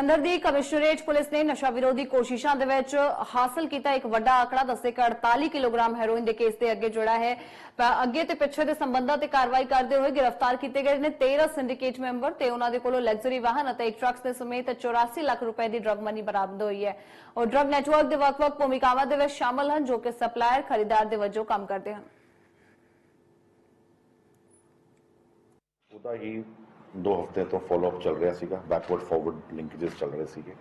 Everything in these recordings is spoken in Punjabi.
ਜਲੰਧਰ ਦੀ ਕਮਿਸ਼ਨਰੇਟ ਪੁਲਿਸ ਨੇ ਨਸ਼ਾ ਵਿਰੋਧੀ ਕੋਸ਼ਿਸ਼ਾਂ ਦੇ ਵਿੱਚ ਹਾਸਲ ਕੀਤਾ ਇੱਕ ਵੱਡਾ ਆંકੜਾ ਦੱਸੇ ਕਿ 48 ਕਿਲੋਗ੍ਰਾਮ ਹੈਰੋਇਨ ਦੇ ਕੇਸ ਦੇ ਅੱਗੇ ਜੁੜਾ ਹੈ। ਅੱਗੇ ਤੇ ਪਿੱਛੇ ਦੇ ਸੰਬੰਧਾਂ ਤੇ ਕਾਰਵਾਈ ਕਰਦੇ ਹੋਏ ਗ੍ਰਿਫਤਾਰ ਕੀਤੇ ਗਏ ਨੇ 13 ਸਿੰਡੀਕੇਟ ਮੈਂਬਰ ਤੇ ਉਹਨਾਂ ਦੇ ਕੋਲੋਂ ਲਗਜ਼ਰੀ ਵਾਹਨ ਅਤੇ ਇੱਕ ਟਰੱਕ ਦੇ ਸਮੇਤ 84 ਲੱਖ ਰੁਪਏ ਦੀ ਡਰਗ ਮਨੀ ਬਰਾਮਦ ਹੋਈ ਹੈ। ਔਰ ਡਰਗ ਨੈਟਵਰਕ ਦੇ ਵੱਖ-ਵੱਖ ਭੂਮਿਕਾਵਾਂ ਦੇ ਵਿੱਚ ਸ਼ਾਮਲ ਹਨ, ਜੋ ਕਿ ਸਪਲਾਇਰ, ਖਰੀਦਦਾਰ ਦੇ ਵਜੋਂ ਕੰਮ ਕਰਦੇ ਹਨ। ਉਹਦਾ ਹੀ ਦੋ ਹਫ਼ਤਿਆਂ ਤੋਂ ਫਾਲੋਅਪ ਚੱਲ ਰਿਹਾ ਸੀਗਾ ਬੈਕਵਰਡ ਫਾਰਵਰਡ ਲਿੰਕੇजेस ਚੱਲ ਰਹੇ ਸੀਗੇ।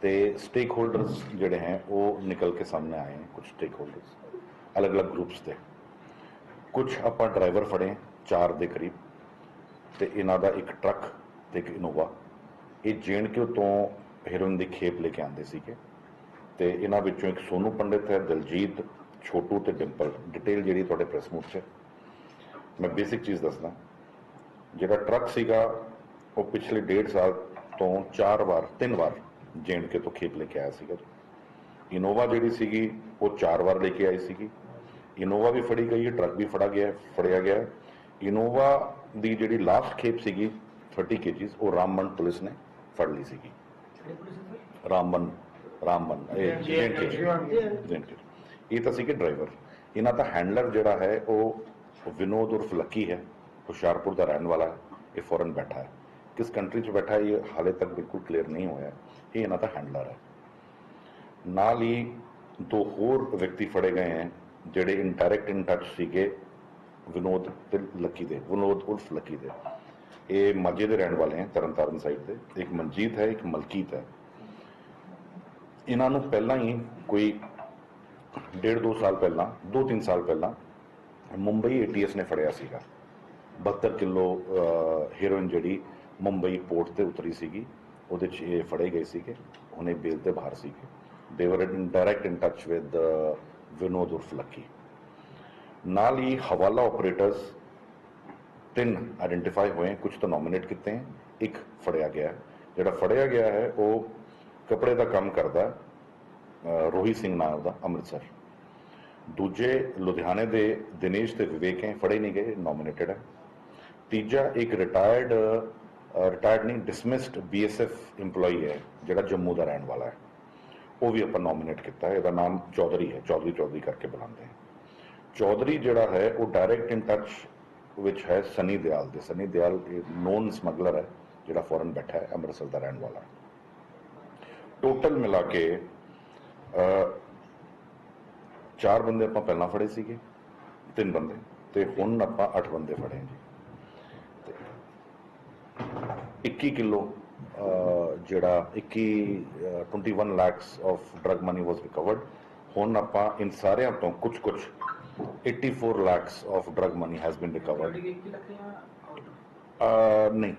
ਤੇ ਸਟੇਕ ਹੋਲਡਰਸ ਜਿਹੜੇ ਹੈ, ਉਹ ਨਿਕਲ ਕੇ ਸਾਹਮਣੇ ਆਏ ਹਨ ਕੁਝ ਸਟੇਕ ਹੋਲਡਰਸ ਅਲੱਗ-ਅਲੱਗ ਗਰੁੱਪਸ ਦੇ। ਕੁਝ ਆਪਾਂ ਡਰਾਈਵਰ ਫੜੇ ਚਾਰ ਦੇ ਕਰੀਬ। ਤੇ ਇਹਨਾਂ ਦਾ ਇੱਕ ਟਰੱਕ ਤੇ ਇੱਕ ਇਨੋਵਾ ਇਹ ਜੇਐਨਕੇ ਤੋਂ ਹੀਰੋਇਨ ਦੀ ਖੇਪ ਲੈ ਕੇ ਆਂਦੇ ਸੀਗੇ। ਤੇ ਇਹਨਾਂ ਵਿੱਚੋਂ ਇੱਕ ਸੋਨੂ ਪੰਡਿਤ ਹੈ, ਦਲਜੀਤ, ਛੋਟੂ ਤੇ ਡਿੰਪਲ। ਡਿਟੇਲ ਜਿਹੜੀ ਤੁਹਾਡੇ ਪ੍ਰੈਸ ਨੋਟ 'ਚ ਮੈਂ ਬੇਸਿਕ ਚੀਜ਼ ਦੱਸਦਾ। ਜਿਹੜਾ ਟਰੱਕ ਸੀਗਾ ਉਹ ਪਿਛਲੇ ਡੇਢ ਸਾਲ ਤੋਂ ਚਾਰ ਵਾਰ ਤਿੰਨ ਵਾਰ ਕੇ ਤੋਂ ਖੇਪ ਲੈ ਕੇ ਆਇਆ ਸੀਗਾ। ਇਨੋਵਾ ਜਿਹੜੀ ਸੀਗੀ ਉਹ ਚਾਰ ਵਾਰ ਲੈ ਕੇ ਆਈ ਸੀਗੀ। ਇਨੋਵਾ ਵੀ ਫੜੀ ਗਈ ਹੈ ਟਰੱਕ ਵੀ ਫੜਾ ਗਿਆ ਫੜਿਆ ਗਿਆ। ਇਨੋਵਾ ਦੀ ਜਿਹੜੀ ਲਾਸਟ ਖੇਪ ਸੀਗੀ 30 ਕੇਜੀਸ ਉਹ ਰਾਮਬਨ ਪੁਲਿਸ ਨੇ ਫੜ ਲਈ ਸੀਗੀ। ਰਾਮਬਨ ਰਾਮਬਨ ਇਹ ਜੇਐਨਕੇ ਜੇਐਨਕੇ ਇਹ ਤਾਂ ਸੀਗੇ ਡਰਾਈਵਰ ਇਹਨਾਂ ਦਾ ਹੈਂਡਲਰ ਜਿਹੜਾ ਹੈ ਉਹ ਵਿਨੋਦ ਉਰਫ ਲੱਕੀ ਹੈ। ਹੁਸ਼ਿਆਰਪੁਰ ਦਾ ਰਹਿਣ ਵਾਲਾ ਹੈ, ਇਹ ਫੋਰਨ ਬੈਠਾ ਹੈ। ਕਿਸ ਕੰਟਰੀ 'ਚ ਬੈਠਾ ਇਹ ਹਾਲੇ ਤੱਕ ਬਿਲਕੁਲ ਕਲੀਅਰ ਨਹੀਂ ਹੋਇਆ। ਇਹ ਇਹਨਾਂ ਦਾ ਹੈਂਡਲਰ ਹੈ। ਨਾਲ ਹੀ ਦੋ ਹੋਰ ਵਿਅਕਤੀ ਫੜੇ ਗਏ ਹੈ, ਜਿਹੜੇ ਇਨਡਾਇਰੈਕਟ ਇਨ ਟੱਚ ਸੀਗੇ, ਵਿਨੋਦ ਤੇ ਲੱਕੀ ਦੇ, ਵਿਨੋਦ ਉਰਫ ਲੱਕੀ ਦੇ। ਇਹ ਮਾਝੇ ਦੇ ਰਹਿਣ ਵਾਲੇ ਹੈ, ਤਰਨਤਾਰਨ ਸਾਈਡ ਦੇ। ਇੱਕ ਮਨਜੀਤ ਹੈ, ਇੱਕ ਮਲਕੀਤ ਹੈ। ਇਹਨਾਂ ਨੂੰ ਪਹਿਲਾਂ ਹੀ ਕੋਈ ਡੇਢ ਦੋ ਸਾਲ ਪਹਿਲਾਂ, ਦੋ ਤਿੰਨ ਸਾਲ ਪਹਿਲਾਂ, ਮੁੰਬਈ ਏਟੀਐਸ ਨੇ ਫੜਿਆ ਸੀਗਾ। 72 ਕਿਲੋ ਹੀਰੋਇਨ ਜਿਹੜੀ ਮੁੰਬਈ ਪੋਰਟ ਤੇ ਉਤਰੀ ਸੀਗੀ, ਉਹਦੇ 'ਚ ਇਹ ਫੜੇ ਗਏ ਸੀਗੇ, ਉਹਨੇ ਬੇਲ ਤੇ ਬਾਹਰ ਸੀਗੇ। They were in direct in touch with Vinod ਉਰਫ ਲੱਕੀ। ਨਾਲ ਹੀ ਹਵਾਲਾ ਆਪਰੇਟਰਸ ਤਿੰਨ ਆਇਡੈਂਟੀਫਾਈ ਹੋਏ ਕੁਝ ਤਾਂ ਨੋਮੀਨੇਟ ਕੀਤੇ ਹੈ, ਇੱਕ ਫੜਿਆ ਗਿਆ ਜਿਹੜਾ ਫੜਿਆ ਗਿਆ ਹੈ, ਉਹ ਕੱਪੜੇ ਦਾ ਕੰਮ ਕਰਦਾ ਰੋਹੀ ਸਿੰਘ ਨਾਮ ਦਾ, ਅੰਮ੍ਰਿਤਸਰ। ਦੂਜੇ ਲੁਧਿਆਣੇ ਦੇ ਦਿਨੇਸ਼ ਤੇ ਵਿਵੇਕ ਹੈ, ਫੜੇ ਨਹੀਂ ਗਏ ਨੋਮੀਨੇਟਡ ਹੈ। ਤੀਜਾ ਇੱਕ ਰਿਟਾਇਰਡ ਰਿਟਾਇਰਡ ਨਹੀਂ ਡਿਸਮਿਸਡ ਬੀਐਸਐਫ EMPLOYE ਹੈ, ਜਿਹੜਾ ਜੰਮੂ ਦਾ ਰਹਿਣ ਵਾਲਾ ਹੈ। ਉਹ ਵੀ ਆਪਾਂ ਨੋਮੀਨੇਟ ਕੀਤਾ ਹੈ, ਇਹਦਾ ਨਾਮ ਚੌਧਰੀ ਹੈ, ਚੌਧਰੀ ਚੌਧਰੀ ਕਰਕੇ ਬੁਲਾਉਂਦੇ ਹੈ। ਚੌਧਰੀ ਜਿਹੜਾ ਹੈ, ਉਹ ਡਾਇਰੈਕਟ ਇਨ ਟੱਚ ਵਿੱਚ ਹੈ ਸਨੀ ਦਿਆਲ ਦੇ। ਸਨੀ ਦਿਆਲ ਨੋਨ ਸਮਗਲਰ ਹੈ, ਜਿਹੜਾ ਫੋਰਨ ਬੈਠਾ ਹੈ, ਅੰਮ੍ਰਿਤਸਰ ਦਾ ਰਹਿਣ ਵਾਲਾ। ਟੋਟਲ ਮਿਲਾ ਕੇ ਚਾਰ ਬੰਦੇ ਆਪਾਂ ਪਹਿਲਾਂ ਫੜੇ ਸੀਗੇ, ਤਿੰਨ ਬੰਦੇ। ਤੇ ਹੁਣ ਆਪਾਂ 8 ਬੰਦੇ ਫੜੇ ਜੀ ਤੇ 21 ਕਿਲੋ ਜਿਹੜਾ 21 uh, 21 lakhs of drug money was recovered ਹੁਣ ਆਪਾਂ ਇਨ ਸਾਰਿਆਂ ਤੋਂ ਕੁਝ ਕੁਝ 84 lakhs of drug money has been recovered ਨਹੀਂ